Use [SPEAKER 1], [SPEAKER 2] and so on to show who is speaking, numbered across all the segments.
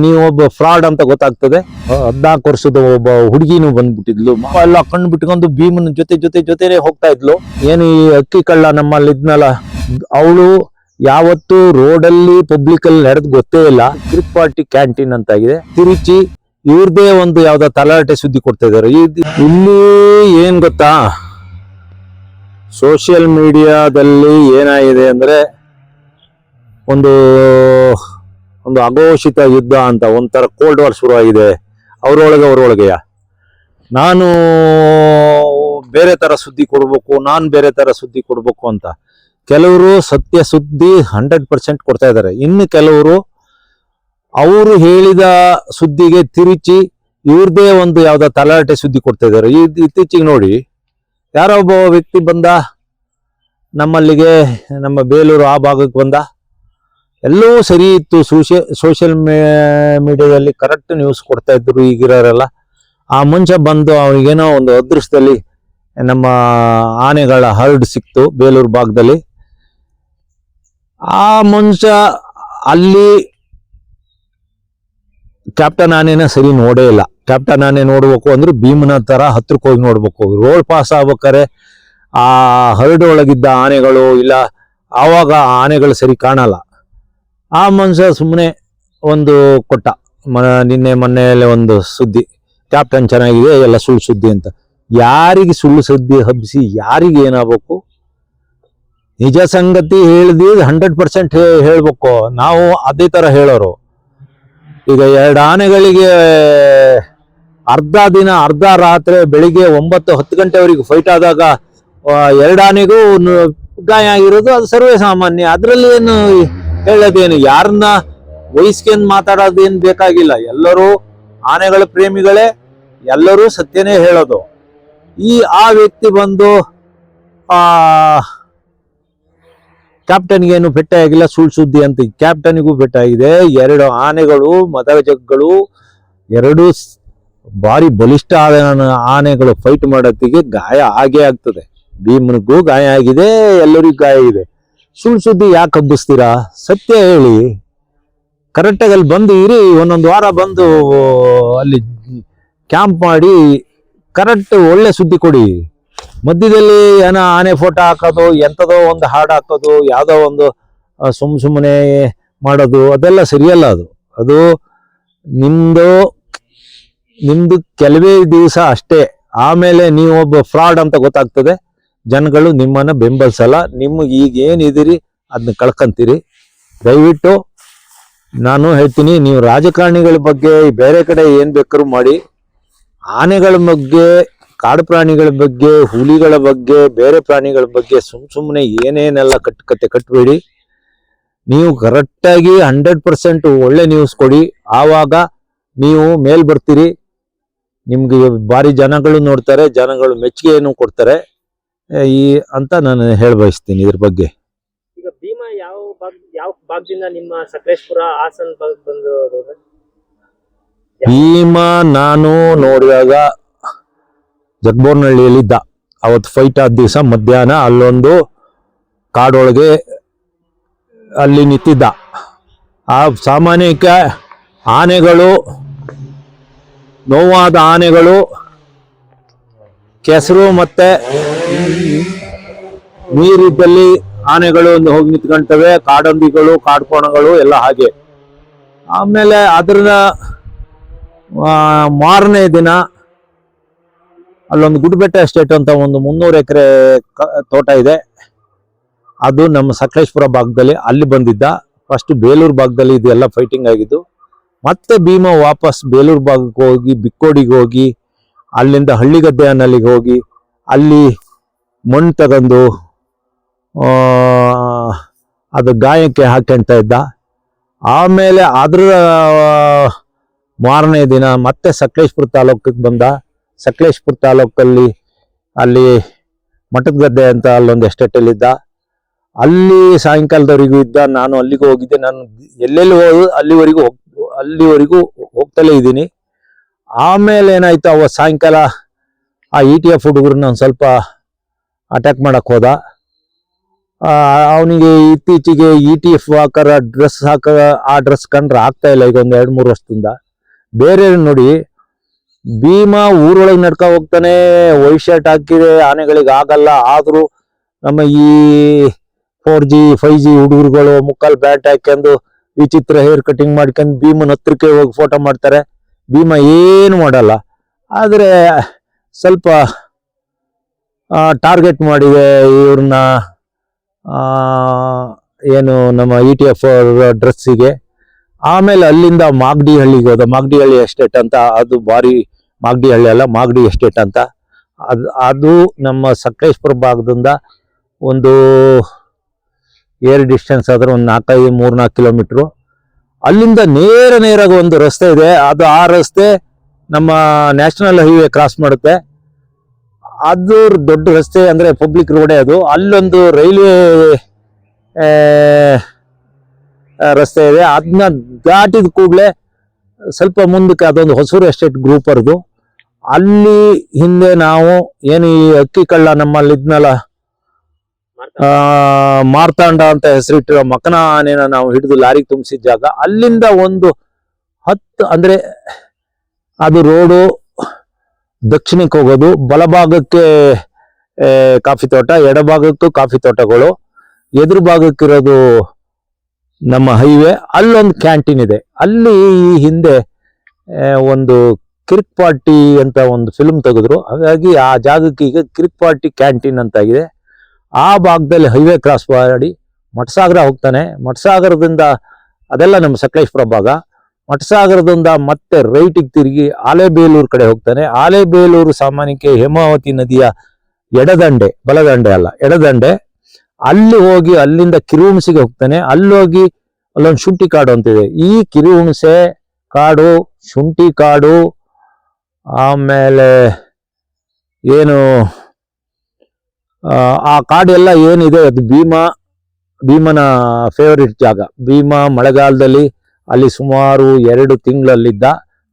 [SPEAKER 1] ನೀವು ಒಬ್ಬ ಫ್ರಾಡ್ ಅಂತ ಗೊತ್ತಾಗ್ತದೆ. ಹದ್ನಾಲ್ಕು ವರ್ಷದ ಒಬ್ಬ ಹುಡುಗಿನು ಬಂದ್ಬಿಟ್ಟಿದ್ಲು. ಎಲ್ಲ ಕಣ್ಣು ಬಿಟ್ಕೊಂಡು ಭೀಮನ ಜೊತೆ ಜೊತೆ ಜೊತೆನೆ ಹೋಗ್ತಾ ಇದ್ಲು. ಏನು ಈ ಅಕ್ಕಿ ಕಳ್ಳ ನಮ್ಮಲ್ಲಿ ಇದ್ನಲ್ಲ ಅವಳು ಯಾವತ್ತು ರೋಡಲ್ಲಿ ಪಬ್ಲಿಕ್ ಅಲ್ಲಿ ನಡೆದ್ ಗೊತ್ತೇ ಇಲ್ಲ. ಟ್ರಿಪ್ ಪಾರ್ಟಿ ಕ್ಯಾಂಟೀನ್ ಅಂತ ಆಗಿದೆ ತಿರುಚಿ ಇವ್ರದೇ ಒಂದು ಯಾವ್ದೋ ತಲಾಟೆ ಸುದ್ದಿ ಕೊಡ್ತಾ ಇದಾರೆ ಇದ್- ಇಲ್ಲಿ ಏನ್ ಗೊತ್ತಾ? ಸೋಷಿಯಲ್ ಮೀಡಿಯಾದಲ್ಲಿ ಏನಾಗಿದೆ ಅಂದ್ರೆ ಒಂದು ಒಂದು ಅಘೋಷಿತ ಯುದ್ಧ ಅಂತ ಒಂಥರ ಕೋಲ್ಡ್ ವಾರ್ ಶುರುವಾಗಿದೆ. ಅವರೊಳಗೆ ಅವರೊಳಗೆಯ? ನಾನು ಬೇರೆ ತರ ಸುದ್ದಿ ಕೊಡಬೇಕು, ನಾನು ಬೇರೆ ತರ ಸುದ್ದಿ ಕೊಡಬೇಕು ಅಂತ. ಕೆಲವರು ಸತ್ಯ ಸುದ್ದಿ ಹಂಡ್ರೆಡ್ ಪರ್ಸೆಂಟ್ ಕೊಡ್ತಾ ಇದ್ದಾರೆ. ಇನ್ನು ಕೆಲವರು ಅವರು ಹೇಳಿದ ಸುದ್ದಿಗೆ ತಿರುಚಿ ಇವ್ರದೇ ಒಂದು ಯಾವ್ದೋ ತಲಾಟೆ ಸುದ್ದಿ ಕೊಡ್ತಾ ಇದ್ದಾರೆ. ಇತ್ತೀಚೆಗೆ ನೋಡಿ, ಯಾರೋ ಒಬ್ಬ ವ್ಯಕ್ತಿ ಬಂದ, ನಮ್ಮಲ್ಲಿಗೆ ನಮ್ಮ ಬೇಲೂರು ಆ ಭಾಗಕ್ಕೆ ಬಂದ ಎಲ್ಲವೂ ಸರಿ ಇತ್ತು. ಸೋಷಿಯಲ್ ಮೀಡಿಯಾದಲ್ಲಿ ಕರೆಕ್ಟ್ ನ್ಯೂಸ್ ಕೊಡ್ತಾ ಇದ್ರು ಈಗಿರೋರೆಲ್ಲ ಆ ಮುಂಚೆ ಬಂದು ಅವನಿಗೇನೋ ಒಂದು ಅದೃಷ್ಟದಲ್ಲಿ ನಮ್ಮ ಆನೆಗಳ ಹರ್ಡ್ ಸಿಕ್ತು ಬೇಲೂರು ಭಾಗದಲ್ಲಿ. ಆ ಮುಂಚೆ ಅಲ್ಲಿ ಕ್ಯಾಪ್ಟನ್ ಆನೆನ ಸರಿ ನೋಡೇ ಇಲ್ಲ. ಕ್ಯಾಪ್ಟನ್ ಆನೆ ನೋಡ್ಬೇಕು ಅಂದ್ರೆ ಭೀಮನ ತರ ಹತ್ರಕ್ಕೆ ಹೋಗಿ ನೋಡ್ಬೇಕು. ರೋಡ್ ಪಾಸ್ ಆಗ್ಬೇಕಾರೆ ಆ ಹರ್ಡ್ ಒಳಗಿದ್ದ ಆನೆಗಳು ಇಲ್ಲ, ಆವಾಗ ಆನೆಗಳು ಸರಿ ಕಾಣಲ್ಲ. ಆ ಮನುಷ್ಯ ಸುಮ್ಮನೆ ಒಂದು ಕೊಟ್ಟ. ಮ, ನಿನ್ನೆ ಮೊನ್ನೆಯಲ್ಲೇ ಒಂದು ಸುದ್ದಿ. ಕ್ಯಾಪ್ಟನ್ ಚೆನ್ನಾಗಿದೆ, ಎಲ್ಲ ಸುಳ್ಳು ಸುದ್ದಿ ಅಂತ. ಯಾರಿಗೆ ಸುಳ್ಳು ಸುದ್ದಿ ಹಬ್ಬಿಸಿ, ಯಾರಿಗೆ ಏನಾಗಬೇಕು? ನಿಜ ಸಂಗತಿ ಹೇಳಿದಿ ಹಂಡ್ರೆಡ್ ಪರ್ಸೆಂಟ್ ಹೇಳ್ಬೇಕು. ನಾವು ಅದೇ ತರ ಹೇಳೋರು. ಈಗ ಎರಡು ಆನೆಗಳಿಗೆ ಅರ್ಧ ದಿನ, ಅರ್ಧ ರಾತ್ರಿ ಬೆಳಿಗ್ಗೆ ಒಂಬತ್ತು, ಹತ್ತು ಗಂಟೆವರೆಗೆ ಫೈಟ್ ಆದಾಗ ಎರಡು ಆನೆಗೂ ಗಾಯ ಆಗಿರೋದು, ಅದು ಸರ್ವೇ ಸಾಮಾನ್ಯ. ಅದರಲ್ಲಿ ಏನು ಹೇಳೋದೇನು? ಯಾರನ್ನ ವಹಿಸ್ಕೊಂಡ್ ಮಾತಾಡೋದೇನು ಬೇಕಾಗಿಲ್ಲ. ಎಲ್ಲರೂ ಆನೆಗಳ ಪ್ರೇಮಿಗಳೇ, ಎಲ್ಲರೂ ಸತ್ಯನೇ ಹೇಳೋದು. ಈ ಆ ವ್ಯಕ್ತಿ ಬಂದು, ಆ, ಕ್ಯಾಪ್ಟನ್ಗೆ ಏನು ಬೆಟ್ಟ ಆಗಿಲ್ಲ ಸುಳ್ಳು ಸುದ್ದಿ ಅಂತ. ಕ್ಯಾಪ್ಟನ್ಗೂ ಬೆಟ್ಟ ಆಗಿದೆ ಎರಡು ಆನೆಗಳು ಮದಗಜಗಳು ಎರಡು ಭಾರಿ ಬಲಿಷ್ಠ ಆನೆಗಳು ಫೈಟ್ ಮಾಡೋತ್ತಿಗೆ ಗಾಯ ಆಗೇ ಆಗ್ತದೆ. ಭೀಮನಿಗೂ ಗಾಯ ಆಗಿದೆ, ಎಲ್ಲರಿಗೂ ಗಾಯ ಇದೆ ಸುಳ್ಳು ಸುದ್ದಿ ಯಾಕೆ ಹಬ್ಬಿಸ್ತೀರಾ? ಸತ್ಯ ಹೇಳಿ. ಕರೆಕ್ಟಾಗಿ ಅಲ್ಲಿ ಬಂದು ಇರಿ, ಒಂದೊಂದು ವಾರ ಬಂದು ಅಲ್ಲಿ ಕ್ಯಾಂಪ್ ಮಾಡಿ ಕರೆಕ್ಟ್ ಒಳ್ಳೆ ಸುದ್ದಿ ಕೊಡಿ. ಮಧ್ಯದಲ್ಲಿ ಏನೋ ಆನೆ ಫೋಟೋ ಹಾಕೋದು, ಎಂಥದೋ ಒಂದು ಹಾಡು ಹಾಕೋದು, ಯಾವುದೋ ಒಂದು ಸುಮ್ ಸುಮ್ಮನೆ ಮಾಡೋದು, ಅದೆಲ್ಲ ಸರಿಯಲ್ಲ ಅದು. ಅದು ನಿಮ್ಮದು ನಿಮ್ಮದು ಕೆಲವೇ ದಿವಸ ಅಷ್ಟೇ. ಆಮೇಲೆ ನೀವು ಒಬ್ಬ ಫ್ರಾಡ್ ಅಂತ ಗೊತ್ತಾಗ್ತದೆ. ಜನಗಳು ನಿಮ್ಮನ್ನ ಬೆಂಬಲಿಸಲ್ಲ. ನಿಮಗೆ ಈಗ ಏನಿದ್ದೀರಿ ಅದನ್ನ ಕಳ್ಕೊಂತೀರಿ. ದಯವಿಟ್ಟು ನಾನು ಹೇಳ್ತೀನಿ, ನೀವು ರಾಜಕಾರಣಿಗಳ ಬಗ್ಗೆ, ಬೇರೆ ಕಡೆ ಏನು ಬೇಕಾದ್ರೂ ಮಾಡಿ. ಆನೆಗಳ ಬಗ್ಗೆ, ಕಾಡು ಪ್ರಾಣಿಗಳ ಬಗ್ಗೆ, ಹುಲಿಗಳ ಬಗ್ಗೆ, ಬೇರೆ ಪ್ರಾಣಿಗಳ ಬಗ್ಗೆ ಸುಮ್ ಸುಮ್ಮನೆ ಏನೇನೆಲ್ಲ ಕಟ್, ಕತೆ ಕಟ್ಬೇಡಿ. ನೀವು ಕರೆಕ್ಟಾಗಿ ಹಂಡ್ರೆಡ್ ಪರ್ಸೆಂಟ್ ಒಳ್ಳೆ ನ್ಯೂಸ್ ಕೊಡಿ. ಆವಾಗ ನೀವು ಮೇಲ್ ಬರ್ತೀರಿ. ನಿಮ್ಗೆ ಭಾರಿ ಜನಗಳು ನೋಡ್ತಾರೆ, ಜನಗಳು ಮೆಚ್ಚುಗೆಯನ್ನು ಕೊಡ್ತಾರೆ. ಈ ಅಂತ ನಾನು ಹೇಳ ಬಯಸ್ತೀನಿ ಇದ್ರ ಬಗ್ಗೆ.
[SPEAKER 2] ಈಗ ಭೀಮಾ ಯಾವ ಯಾವ ಭಾಗದಿಂದ ನಿಮ್ಮ ಸಕಲೇಶ್ಪುರ ಹಾಸನ್ ಬಂದು
[SPEAKER 1] ಭೀಮ ನಾನು ನೋಡಿದಾಗ ಜಗ್ಬೋರ್ನಹಳ್ಳಿಯಲ್ಲಿದ್ದ. ಅವತ್ತು ಫೈಟ್ ಆದ ದಿವಸ ಮಧ್ಯಾಹ್ನ ಅಲ್ಲೊಂದು ಕಾಡೊಳಗೆ ಅಲ್ಲಿ ನಿಂತಿದ್ದ. ಆ ಸಾಮಾನ್ಯಕ್ಕೆ ಆನೆಗಳು ನೋವಾದ ಆನೆಗಳು ಕೆಸರು ಮತ್ತೆ ನೀರಿದ್ದಲ್ಲಿ ಆನೆಗಳು ಒಂದು ಹೋಗಿ ನಿಂತ್ಕೊಂತವೆ, ಕಾಡಂಬಿಗಳು, ಕಾಡ್ಕೋಣಗಳು ಎಲ್ಲ ಹಾಗೆ. ಆಮೇಲೆ ಅದನ್ನ ಮಾರನೇ ದಿನ ಅಲ್ಲೊಂದು ಗುಡ್ಬೆಟ್ಟ ಎಸ್ಟೇಟ್ ಅಂತ ಒಂದು ಮುನ್ನೂರು ಎಕರೆ ತೋಟ ಇದೆ. ಅದು ನಮ್ಮ ಸಕಲೇಶ್ಪುರ ಭಾಗದಲ್ಲಿ ಅಲ್ಲಿ ಬಂದಿದ್ದ. ಫಸ್ಟ್ ಬೇಲೂರು ಭಾಗದಲ್ಲಿ ಇದೆಲ್ಲ ಫೈಟಿಂಗ್ ಆಗಿದ್ದು. ಮತ್ತೆ ಭೀಮ ವಾಪಸ್ ಬೇಲೂರು ಭಾಗಕ್ಕೆ ಹೋಗಿ, ಬಿಕ್ಕೋಡಿಗೆ ಹೋಗಿ, ಅಲ್ಲಿಂದ ಹಳ್ಳಿಗದ್ದೆ ಅನ್ನಲ್ಲಿಗೆ ಹೋಗಿ, ಅಲ್ಲಿ ಮಣ್ಣು ತಗೊಂಡು ಅದು ಗಾಯಕ್ಕೆ ಹಾಕ್ಕೊಂತ ಇದ್ದ. ಆಮೇಲೆ ಅದ್ರ ಮಾರನೇ ದಿನ ಮತ್ತೆ ಸಕಲೇಶ್ಪುರ ತಾಲೂಕಿಗೆ ಬಂದ. ಸಕಲೇಶ್ಪುರ ತಾಲೂಕಲ್ಲಿ ಅಲ್ಲಿ ಮಠದ ಗದ್ದೆ ಅಂತ ಅಲ್ಲೊಂದು ಎಸ್ಟೇಟ್ ಅಲ್ಲಿ ಸಾಯಂಕಾಲದವರೆಗೂ ಇದ್ದ. ನಾನು ಅಲ್ಲಿಗೂ ಹೋಗಿದ್ದೆ. ನಾನು ಎಲ್ಲೆಲ್ಲಿ ಹೋದ ಅಲ್ಲಿವರೆಗೂ ಹೋಗ್, ಅಲ್ಲಿವರೆಗೂ ಹೋಗ್ತಲೇ ಇದ್ದೀನಿ. ಆಮೇಲೆ ಏನಾಯ್ತು, ಅವ ಸಾಯಂಕಾಲ ಆ ಇ ಟಿ ಎಫ್ ಹುಡುಗರು ಒಂದು ಸ್ವಲ್ಪ ಅಟ್ಯಾಕ್ ಮಾಡಕ್ ಹೋದ. ಅವನಿಗೆ ಇತ್ತೀಚೆಗೆ ಇ ಟಿ ಎಫ್ ಹಾಕರ ಡ್ರೆಸ್ ಹಾಕ ಆ ಡ್ರೆಸ್ ಕಂಡ್ರೆ ಆಗ್ತಾ ಇಲ್ಲ ಈಗ ಒಂದು ಎರಡು ಮೂರು ವರ್ಷದಿಂದ. ಬೇರೆ ನೋಡಿ, ಭೀಮಾ ಊರೊಳಗೆ ನಡ್ಕ ಹೋಗ್ತಾನೆ ವೈಟ್ ಶರ್ಟ್ ಹಾಕಿದೆ, ಆನೆಗಳಿಗೆ ಆಗಲ್ಲ, ಆದರೂ ನಮ್ಮ ಈ ಫೋರ್ ಜಿ ಫೈವ್ ಜಿ ಹುಡುಗರುಗಳು ಮುಕ್ಕಾಲು ಬ್ಯಾಟ್ ಹಾಕೊಂಡು ವಿಚಿತ್ರ ಹೇರ್ ಕಟಿಂಗ್ ಮಾಡ್ಕೊಂಡು ಭೀಮನ ಹತ್ರಕ್ಕೆ ಹೋಗಿ ಫೋಟೋ ಮಾಡ್ತಾರೆ. ಭೀಮ ಏನು ಮಾಡಲ್ಲ. ಆದ್ರೆ ಸ್ವಲ್ಪ ಟಾರ್ಗೆಟ್ ಮಾಡಿದೆ ಇವ್ರನ್ನ ಏನು ನಮ್ಮ ಇ ಟಿ ಎಫ್ ಡ್ರೆಸ್ಸಿಗೆ ಆಮೇಲೆ ಅಲ್ಲಿಂದ ಮಾಗಡಿ ಹಳ್ಳಿಗೆ ಹೋದ. ಮಾಗಡಿ ಹಳ್ಳಿ ಎಸ್ಟೇಟ್ ಅಂತ, ಅದು ಭಾರಿ ಮಾಗಡಿ ಹಳ್ಳಿ ಅಲ್ಲ, ಮಾಗಡಿ ಎಸ್ಟೇಟ್ ಅಂತ. ಅದು ಅದು ನಮ್ಮ ಸಕಲೇಶ್ಪುರ ಭಾಗದಿಂದ ಒಂದು ಏರ್ ಡಿಸ್ಟೆನ್ಸ್ ಆದ್ರೆ ಒಂದು ನಾಲ್ಕೈದು, ಮೂರ್ನಾಲ್ಕು ಕಿಲೋಮೀಟ್ರು ಅಲ್ಲಿಂದ ನೇರ ನೇರಾಗಿ ಒಂದು ರಸ್ತೆ ಇದೆ. ಅದು ಆ ರಸ್ತೆ ನಮ್ಮ ನ್ಯಾಷನಲ್ ಹೈವೇ ಕ್ರಾಸ್ ಮಾಡುತ್ತೆ. ಅದು ದೊಡ್ಡ ರಸ್ತೆ ಅಂದ್ರೆ ಪಬ್ಲಿಕ್ ರೋಡೇ ಅದು. ಅಲ್ಲೊಂದು ರೈಲ್ವೆ ರಸ್ತೆ ಇದೆ. ಅದನ್ನ ದಾಟಿದ ಕೂಡಲೇ ಸ್ವಲ್ಪ ಮುಂದಕ್ಕೆ ಅದೊಂದು ಹೊಸೂರು ಎಸ್ಟೇಟ್ ಗ್ರೂಪ್ ಅಲ್ಲಿ ಹಿಂದೆ ನಾವು ಏನು ಈ ಅಕ್ಕಿ ಕಳ್ಳ ನಮ್ಮಲ್ಲಿ ಇದ್ನಲ್ಲ ಮಾರ್ತಾಂಡ ಅಂತ ಹೆಸರಿಟ್ಟಿರೋ ಮಕನ ಆನೆನ ನಾವು ಹಿಡಿದು ಲಾರಿಗೆ ತುಂಬಿಸಿದ ಜಾಗ. ಅಲ್ಲಿಂದ ಒಂದು ಹತ್ತು ಅಂದ್ರೆ ಅದು ರೋಡು ದಕ್ಷಿಣಕ್ಕೆ ಹೋಗೋದು ಬಲಭಾಗಕ್ಕೆ ಕಾಫಿ ತೋಟ ಎಡಭಾಗಕ್ಕೂ ಕಾಫಿ ತೋಟಗಳು. ಎದುರು ಭಾಗಕ್ಕಿರೋದು ನಮ್ಮ ಹೈವೇ. ಅಲ್ಲೊಂದು ಕ್ಯಾಂಟೀನ್ ಇದೆ. ಅಲ್ಲಿ ಈ ಹಿಂದೆ ಒಂದು ಕಿರಿಕ್ ಪಾರ್ಟಿ ಅಂತ ಒಂದು ಫಿಲ್ಮ್ ತೆಗೆದ್ರು. ಹಾಗಾಗಿ ಆ ಜಾಗಕ್ಕೆ ಈಗ ಕಿರಿಕ್ ಪಾರ್ಟಿ ಕ್ಯಾಂಟೀನ್ ಅಂತ ಆಗಿದೆ ಆ ಭಾಗದಲ್ಲಿ ಹೈವೇ ಕ್ರಾಸ್ ಮಾಡಿ, ಮಠಸಾಗರ ಹೋಗ್ತಾನೆ. ಮಠಸಾಗರದಿಂದ ಅದೆಲ್ಲ ನಮ್ಮ ಸಕಲೇಶ್ಪುರ ಭಾಗ. ಮಠಸಾಗರದಿಂದ ಮತ್ತೆ ರೈಟಿಗೆ ತಿರುಗಿ ಆಲೆಬೇಲೂರು ಕಡೆ ಹೋಗ್ತಾನೆ. ಆಲೆಬೇಲೂರು ಸಾಮಾನ್ಯಕ್ಕೆ ಹೇಮಾವತಿ ನದಿಯ ಎಡದಂಡೆ, ಬಲದಂಡೆ ಅಲ್ಲ, ಎಡದಂಡೆ. ಅಲ್ಲಿ ಹೋಗಿ ಅಲ್ಲಿಂದ ಕಿರುಹುಣಸಿಗೆ ಹೋಗ್ತಾನೆ. ಅಲ್ಲಿ ಹೋಗಿ ಅಲ್ಲೊಂದು ಶುಂಠಿ ಕಾಡು ಅಂತಿದೆ. ಈ ಕಿರುಹುಣಸೆ ಕಾಡು, ಶುಂಠಿ ಕಾಡು, ಆಮೇಲೆ ಏನು, ಆ ಕಾಡೆಲ್ಲ ಏನಿದೆ? ಅದು ಭೀಮಾ, ಭೀಮನ ಫೇವರಿಟ್ ಜಾಗ. ಭೀಮ ಮಳೆಗಾಲದಲ್ಲಿ ಅಲ್ಲಿ ಸುಮಾರು ಎರಡು ತಿಂಗಳಲ್ಲಿದ್ದ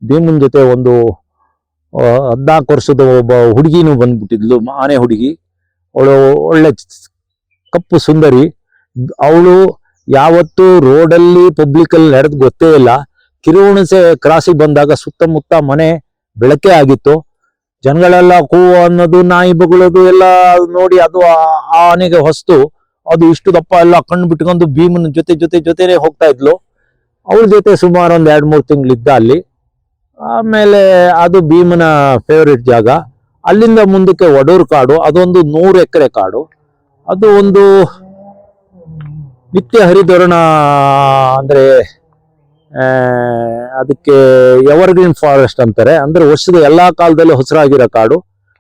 [SPEAKER 1] ಭೀಮನ್ ಜೊತೆ ಒಂದು ಹದಿನಾಲ್ಕು ವರ್ಷದ ಒಬ್ಬ ಹುಡುಗಿನೂ ಬಂದ್ಬಿಟ್ಟಿದ್ಲು ಆನೆ ಹುಡುಗಿ. ಅವಳು ಒಳ್ಳೆ ಕಪ್ಪು ಸುಂದರಿ. ಅವಳು ಯಾವತ್ತೂ ರೋಡಲ್ಲಿ ಪಬ್ಲಿಕ್ ಅಲ್ಲಿ ನಡೆದ್ ಗೊತ್ತೇ ಇಲ್ಲ. ಕಿರುಹುಣಸೆ ಕ್ರಾಸಿಗೆ ಬಂದಾಗ ಸುತ್ತಮುತ್ತ ಮನೆ ಬೆಳಕೆ ಆಗಿತ್ತು. ಜನಗಳೆಲ್ಲ ಕೂ ಅನ್ನೋದು, ನಾಯಿ ಬಗಳೋದು ಎಲ್ಲ ನೋಡಿ ಅದು ಆ ಆನೆಗೆ ಹೊಸ್ತು. ಅದು ಇಷ್ಟು ದಪ್ಪ ಎಲ್ಲ ಕಣ್ಣು ಬಿಟ್ಕೊಂಡು ಭೀಮನ ಜೊತೆ ಜೊತೆ ಜೊತೆನೆ ಹೋಗ್ತಾ ಇದ್ಲು. ಅವಳ ಜೊತೆ ಸುಮಾರು ಒಂದು ಎರಡು ಮೂರು ತಿಂಗಳಿದ್ದ ಅಲ್ಲಿ. ಆಮೇಲೆ ಅದು ಭೀಮನ ಫೇವರಿಟ್ ಜಾಗ. ಅಲ್ಲಿಂದ ಮುಂದಕ್ಕೆ ಒಡೂರು ಕಾಡು, ಅದೊಂದು ನೂರು ಎಕರೆ ಕಾಡು. ಅದು ಒಂದು ನಿತ್ಯ ಹರಿದ್ವರ್ಣ ಅಂದ್ರೆ ಅದಕ್ಕೆ ಎವರ್ಗ್ರೀನ್ ಫಾರೆಸ್ಟ್ ಅಂತಾರೆ. ಅಂದ್ರೆ ವರ್ಷದ ಎಲ್ಲಾ ಕಾಲದಲ್ಲಿ ಹೊಸರಾಗಿರೋ ಕಾಡು.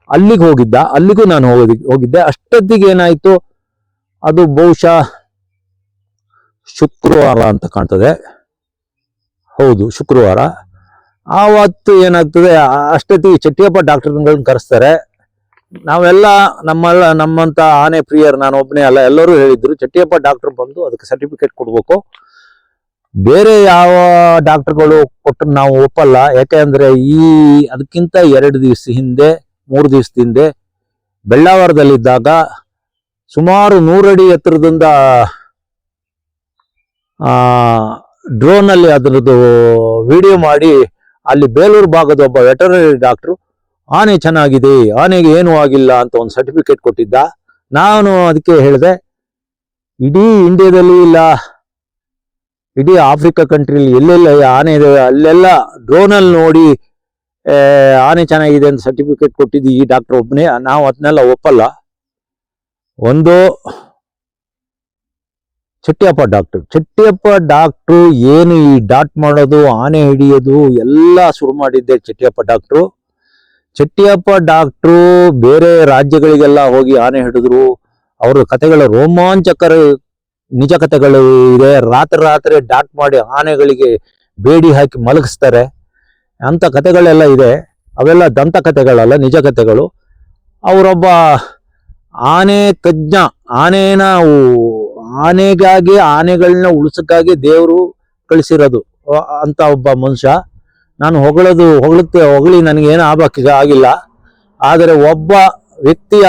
[SPEAKER 1] ಅಲ್ಲಿಗೆ ಹೋಗಿದ್ದ. ಅಲ್ಲಿಗೂ ನಾನು ಹೋಗಿ ಹೋಗಿದ್ದೆ. ಅಷ್ಟೊತ್ತಿಗೆ ಏನಾಯ್ತು, ಅದು ಬಹುಶಃ ಶುಕ್ರವಾರ ಅಂತ ಕಾಣ್ತದೆ. ಹೌದು, ಶುಕ್ರವಾರ. ಆವತ್ತು ಏನಾಗ್ತದೆ ಅಷ್ಟೊತ್ತಿಗೆ ಚಟ್ಟಿಯಪ್ಪ ಡಾಕ್ಟರ್ಗಳನ್ನ ಕರೆಸ್ತಾರೆ. ನಾವೆಲ್ಲ ನಮ್ಮೆಲ್ಲ, ನಮ್ಮಂತ ಆನೆ ಪ್ರಿಯರ್ ನಾನು ಒಬ್ಬನೇ ಅಲ್ಲ, ಎಲ್ಲರೂ ಹೇಳಿದ್ರು, ಚಟ್ಟಿಯಪ್ಪ ಡಾಕ್ಟರ್ ಬಂದು ಅದಕ್ಕೆ ಸರ್ಟಿಫಿಕೇಟ್ ಕೊಡ್ಬೇಕು. ಬೇರೆ ಯಾವ ಡಾಕ್ಟರ್ಗಳು ಕೊಟ್ಟರು ನಾವು ಒಪ್ಪಲ್ಲ, ಯಾಕೆಂದ್ರೆ ಈ, ಅದಕ್ಕಿಂತ ಎರಡು ದಿವಸ ಹಿಂದೆ, ಮೂರು ದಿವಸದ ಹಿಂದೆ, ಬೆಳ್ಳಾವರದಲ್ಲಿದ್ದಾಗ ಸುಮಾರು ನೂರಡಿ ಎತ್ತರದಿಂದ ಆ ಡ್ರೋನ್ ಅಲ್ಲಿ ಅದರದ್ದು ವಿಡಿಯೋ ಮಾಡಿ ಅಲ್ಲಿ ಬೇಲೂರು ಭಾಗದ ಒಬ್ಬ ವೆಟರ್ನರಿ ಡಾಕ್ಟ್ರು, ಆನೆ ಚೆನ್ನಾಗಿದೆ, ಆನೆಗೆ ಏನೂ ಆಗಿಲ್ಲ ಅಂತ ಒಂದು ಸರ್ಟಿಫಿಕೇಟ್ ಕೊಟ್ಟಿದ್ದ. ನಾನು ಅದಕ್ಕೆ ಹೇಳಿದೆ, ಇಡೀ ಇಂಡಿಯಾದಲ್ಲಿ ಇಲ್ಲ. ಇಡೀ ಆಫ್ರಿಕಾ ಕಂಟ್ರಿಲಿ ಎಲ್ಲೆಲ್ಲ ಆನೆ ಇದೆ, ಅಲ್ಲೆಲ್ಲ ಡ್ರೋನಲ್ಲಿ ನೋಡಿ ಆನೆ ಚೆನ್ನಾಗಿದೆ ಅಂತ ಸರ್ಟಿಫಿಕೇಟ್ ಕೊಟ್ಟಿದ್ದು ಈ ಡಾಕ್ಟರ್ ಒಬ್ಬನೇ ನಾವು ಅದನ್ನೆಲ್ಲ ಒಪ್ಪಲ್ಲ. ಒಂದು ಚಟ್ಟಿಯಪ್ಪ ಡಾಕ್ಟರ್ ಚಟ್ಟಿಯಪ್ಪ ಡಾಕ್ಟ್ರು ಏನು ಈ ಡಾಟ್ ಮಾಡೋದು, ಆನೆ ಹಿಡಿಯೋದು, ಎಲ್ಲ ಶುರು ಮಾಡಿದ್ದೆ ಚಟ್ಟಿಯಪ್ಪ ಡಾಕ್ಟ್ರು ಚಟ್ಟಿಯಪ್ಪ ಡಾಕ್ಟ್ರು ಬೇರೆ ರಾಜ್ಯಗಳಿಗೆಲ್ಲ ಹೋಗಿ ಆನೆ ಹಿಡಿದ್ರು. ಅವರ ಕಥೆಗಳ ರೋಮಾಂಚಕರ, ನಿಜ ಕಥೆಗಳು ಇದೆ. ರಾತ್ರಿ ರಾತ್ರಿ ಡಾಟ್ ಮಾಡಿ ಆನೆಗಳಿಗೆ ಬೇಡಿ ಹಾಕಿ ಮಲಗಿಸ್ತಾರೆ. ಅಂತ ಕಥೆಗಳೆಲ್ಲ ಇದೆ. ಅವೆಲ್ಲ ದಂತ ಕಥೆಗಳಲ್ಲ, ನಿಜ ಕಥೆಗಳು. ಅವರೊಬ್ಬ ಆನೆ ತಜ್ಞ, ಆನೆನ ಆನೆಗಾಗಿ, ಆನೆಗಳನ್ನ ಉಳಿಸಕ್ಕಾಗಿ ದೇವರು ಕಳಿಸಿರೋದು. ಅಂತ ಒಬ್ಬ ಮನುಷ್ಯ, ನಾನು ಹೊಗಳೋದು, ಹೊಗಳುತ್ತೆ, ಹೊಗಳಿ, ನನಗೇನು ಆಗಕ್ಕೆ ಆಗಿಲ್ಲ. ಆದರೆ ಒಬ್ಬ ವ್ಯಕ್ತಿಯ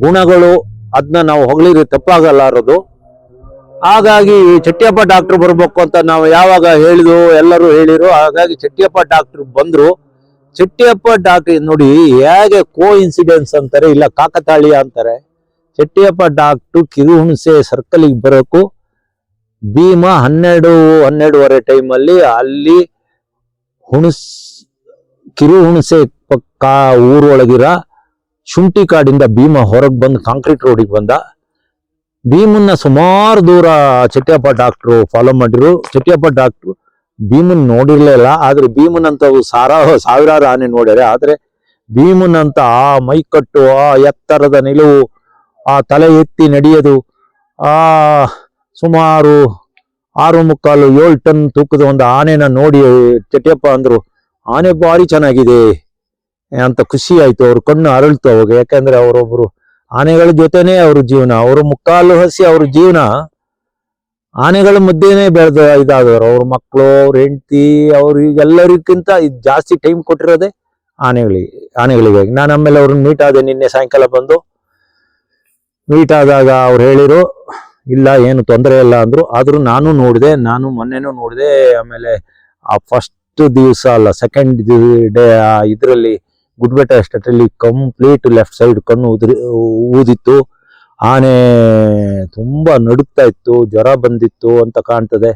[SPEAKER 1] ಗುಣಗಳು ಅದನ್ನ ನಾವು ಹೊಗಳಿದ್ರೆ ತಪ್ಪಾಗಲಾರದು. ಹಾಗಾಗಿ ಚಟ್ಟಿಯಪ್ಪ ಡಾಕ್ಟರ್ ಬರಬೇಕು ಅಂತ ನಾವು ಯಾವಾಗ ಹೇಳಿದ್ರು ಎಲ್ಲರೂ ಹೇಳಿರು ಹಾಗಾಗಿ ಚಟ್ಟಿಯಪ್ಪ ಡಾಕ್ಟರ್ ಬಂದ್ರು. ಚಟ್ಟಿಯಪ್ಪ ಡಾಕ್ಟರ್ ನೋಡಿ, ಹೇಗೆ ಕೋ ಇನ್ಸಿಡೆನ್ಸ್ ಅಂತಾರೆ, ಇಲ್ಲ ಕಾಕತಾಳೀಯ ಅಂತಾರೆ. ಚಟ್ಟಿಯಪ್ಪ ಡಾಕ್ಟ್ರು ಕಿರುಹುಣಸೆ ಸರ್ಕಲ್ಗೆ ಬರೋಕು. ಭೀಮ ಹನ್ನೆರಡು, ಹನ್ನೆರಡುವರೆ ಟೈಮಲ್ಲಿ ಅಲ್ಲಿ ಹುಣಸ್ ಕಿರು ಹುಣಸೆ ಪಕ್ಕ ಊರೊಳಗಿರ ಶುಂಠಿ ಕಾಡಿಂದ ಭೀಮ ಹೊರಗೆ ಬಂದು ಕಾಂಕ್ರೀಟ್ ರೋಡಿಗೆ ಬಂದ. ಭೀಮನ್ನ ಸುಮಾರು ದೂರ ಚಟ್ಟಿಯಪ್ಪ ಡಾಕ್ಟ್ರು ಫಾಲೋ ಮಾಡಿರು ಚಟ್ಟಿಯಪ್ಪ ಡಾಕ್ಟ್ರು ಭೀಮನ್ ನೋಡಿರ್ಲೇ ಇಲ್ಲ. ಆದ್ರೆ ಭೀಮನಂತವು ಸಾರ, ಸಾವಿರಾರು ಆನೆ ನೋಡ್ಯಾರೆ. ಆದ್ರೆ ಭೀಮನಂತ ಆ ಮೈಕಟ್ಟು, ಆ ಎತ್ತರದ ನಿಲುವು ಆ ತಲೆ ಎತ್ತಿ ನಡೆಯೋದು. ಆ ಸುಮಾರು ಆರು ಮುಕ್ಕಾಲು ಏಳು ಟನ್ ತೂಕದ ಒಂದು ಆನೆನ ನೋಡಿ ಚಟ್ಟಿಯಪ್ಪ ಅಂದ್ರು, ಆನೆ ಭಾರಿ ಚೆನ್ನಾಗಿದೆ. ಅಂತ ಖುಷಿ ಆಯ್ತು. ಅವ್ರ ಕಣ್ಣು ಅರಳಿತು ಅವಾಗ. ಯಾಕಂದ್ರೆ ಅವರೊಬ್ಬರು ಆನೆಗಳ ಜೊತೆನೇ ಅವ್ರ ಜೀವನ. ಅವ್ರ ಮುಕ್ಕಾಲು ಹಸಿ ಅವ್ರ ಜೀವನ. ಆನೆಗಳ ಮಧ್ಯೆನೆ ಬೆಳೆದ ಇದಾದವರು. ಅವ್ರ ಮಕ್ಕಳು ಅವ್ರ ಹೆಂಡತಿ ಅವ್ರಿಗೆಲ್ಲರಿಗಿಂತ ಇದು ಜಾಸ್ತಿ ಟೈಮ್ ಕೊಟ್ಟಿರೋದೆ ಆನೆಗಳಿಗೆ ಆನೆಗಳಿಗೆ ನಾನು ಆಮೇಲೆ ಅವ್ರನ್ನ ಮೀಟ್ ಆದೆ ನಿನ್ನೆ ಸಾಯಂಕಾಲ ಬಂದು. ಮೀಟ್ ಆದಾಗ ಅವ್ರು ಹೇಳಿರು ಇಲ್ಲ, ಏನು ತೊಂದರೆ ಇಲ್ಲ ಅಂದ್ರು. ಆದರೂ ನಾನು ನೋಡಿದೆ, ನಾನು ಮೊನ್ನೆನೂ ನೋಡಿದೆ, ಆಮೇಲೆ ಆ ಫಸ್ಟ್ ದಿವಸ ಅಲ್ಲ ಸೆಕೆಂಡ್ ಡೇ ಆ ಇದರಲ್ಲಿ ಗುಡ್ಬೆಟ್ಟ ಎಸ್ಟೇಟಲ್ಲಿ ಕಂಪ್ಲೀಟ್ ಲೆಫ್ಟ್ ಸೈಡ್ ಕಣ್ಣು ಉದ್ರಿ, ಊದಿತ್ತು. ಆನೆ ತುಂಬ ನಡುಕ್ತಾ ಇತ್ತು, ಜ್ವರ ಬಂದಿತ್ತು ಅಂತ ಕಾಣ್ತದೆ.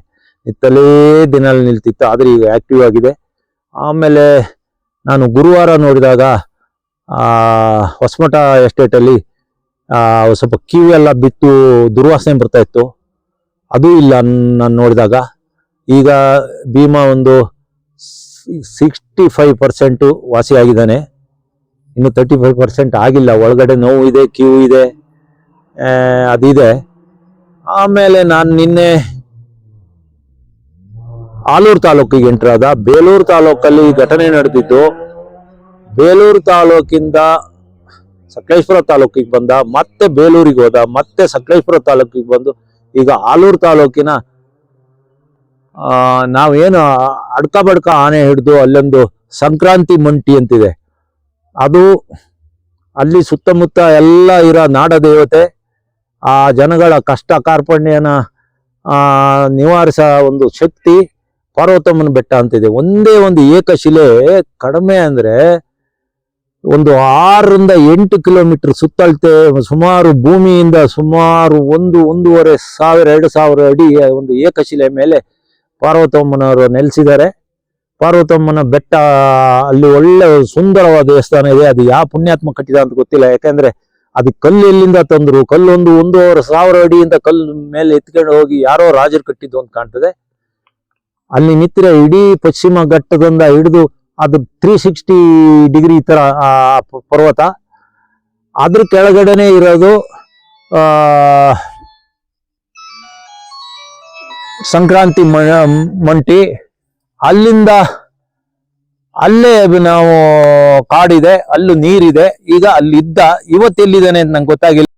[SPEAKER 1] ನಿತ್ತಲೇ ದಿನಲ್ಲಿ ನಿಲ್ತಿತ್ತು, ಆದ್ರೆ ಈಗ ಆಕ್ಟಿವ್ ಆಗಿದೆ. ಆಮೇಲೆ ನಾನು ಗುರುವಾರ ನೋಡಿದಾಗ ಹೊಸಮಠ ಎಸ್ಟೇಟಲ್ಲಿ ಸ್ವಲ್ಪ ಕಿವಿ ಎಲ್ಲ ಬಿತ್ತು ದುರ್ವಾಸನೆ ಬರ್ತಾ ಇತ್ತು. ಅದು ಇಲ್ಲ ನಾನು ನೋಡಿದಾಗ. ಈಗ ಭೀಮಾ ಒಂದು ಸಿಕ್ಸ್ಟಿ ಫೈವ್ ಪರ್ಸೆಂಟು ವಾಸಿಯಾಗಿದ್ದಾನೆ ಇನ್ನು ತರ್ಟಿ ಫೈವ್ ಪರ್ಸೆಂಟ್ ಆಗಿಲ್ಲ. ಒಳಗಡೆ ನೋವು ಇದೆ ಕಿವು ಇದೆ ಅದಿದೆ. ಆಮೇಲೆ ನಾನು ನಿನ್ನೆ ಆಲೂರು ತಾಲೂಕಿಗೆ ಎಂಟ್ರಾದ ಬೇಲೂರು ತಾಲೂಕಲ್ಲಿ ಘಟನೆ ನಡೆದಿದ್ದು. ಬೇಲೂರು ತಾಲೂಕಿಂದ ಸಕಲೇಶ್ಪುರ ತಾಲೂಕಿಗೆ ಬಂದ, ಮತ್ತೆ ಬೇಲೂರಿಗೆ ಹೋದ, ಮತ್ತೆ ಸಕಲೇಶ್ಪುರ ತಾಲೂಕಿಗೆ ಬಂದು, ಈಗ ಆಲೂರು ತಾಲೂಕಿನ ನಾವೇನು ಅಡ್ಕ ಬಡ್ಕ ಆನೆ ಹಿಡಿದು ಅಲ್ಲೊಂದು ಸಂಕ್ರಾಂತಿ ಮಂಟಿ ಅಂತಿದೆ. ಅದು ಅಲ್ಲಿ ಸುತ್ತಮುತ್ತ ಎಲ್ಲ ಇರೋ ನಾಡ ದೇವತೆ ಆ ಜನಗಳ ಕಷ್ಟ ಕಾರ್ಪಣ್ಯನ ನಿವಾರಿಸ ಒಂದು ಶಕ್ತಿ ಪಾರ್ವತಮ್ಮನ ಬೆಟ್ಟ ಅಂತಿದೆ. ಒಂದೇ ಒಂದು ಏಕಶಿಲೆ ಕಡಿಮೆ ಅಂದ್ರೆ ಒಂದು ಆರರಿಂದ ಎಂಟು ಕಿಲೋಮೀಟರ್ ಸುತ್ತಳತೆ, ಸುಮಾರು ಭೂಮಿಯಿಂದ ಸುಮಾರು ಒಂದು, ಒಂದೂವರೆ ಸಾವಿರ, ಎರಡು ಸಾವಿರ ಅಡಿ ಒಂದು ಏಕಶಿಲೆ ಮೇಲೆ ಪಾರ್ವತಮ್ಮನವರು ನೆಲೆಸಿದ್ದಾರೆ. ಪಾರ್ವತಮ್ಮನ ಬೆಟ್ಟ ಅಲ್ಲಿ ಒಳ್ಳೆ ಸುಂದರವಾದ ದೇವಸ್ಥಾನ ಇದೆ. ಅದು ಯಾವ ಪುಣ್ಯಾತ್ಮ ಕಟ್ಟಿದ ಅಂತ ಗೊತ್ತಿಲ್ಲ. ಯಾಕಂದ್ರೆ ಅದು ಕಲ್ಲು ಎಲ್ಲಿಂದ ತಂದ್ರು? ಕಲ್ಲೊಂದು ಒಂದು ಒಂದೂವರೆ ಸಾವಿರ ಅಡಿಯಿಂದ ಕಲ್ಲು ಮೇಲೆ ಎತ್ಕೊಂಡು ಹೋಗಿ ಯಾರೋ ರಾಜರು ಕಟ್ಟಿದ್ದು ಅಂತ ಕಾಣ್ತದೆ. ಅಲ್ಲಿ ನಿತ್ರೆ ಇಡೀ ಪಶ್ಚಿಮ ಘಟ್ಟದಿಂದ ಹಿಡಿದು ಅದು ತ್ರೀ ಸಿಕ್ಸ್ಟಿ ಡಿಗ್ರಿ ತರ, ಆ, ಪರ್ವತ. ಅದ್ರ ಕೆಳಗಡೆನೆ ಇರೋದು, ಆ, ಸಂಕ್ರಾಂತಿ ಮಂಟಿ. ಅಲ್ಲಿಂದ, ಅಲ್ಲೇ ನಾವು ಕಾಡಿದೆ, ಅಲ್ಲೂ ನೀರಿದೆ. ಈಗ ಅಲ್ಲಿದ್ದ, ಇವತ್ತೆಲ್ಲಿದ್ದಾನೆ ಅಂತ ನಂಗೆ ಗೊತ್ತಾಗಿಲ್ಲ.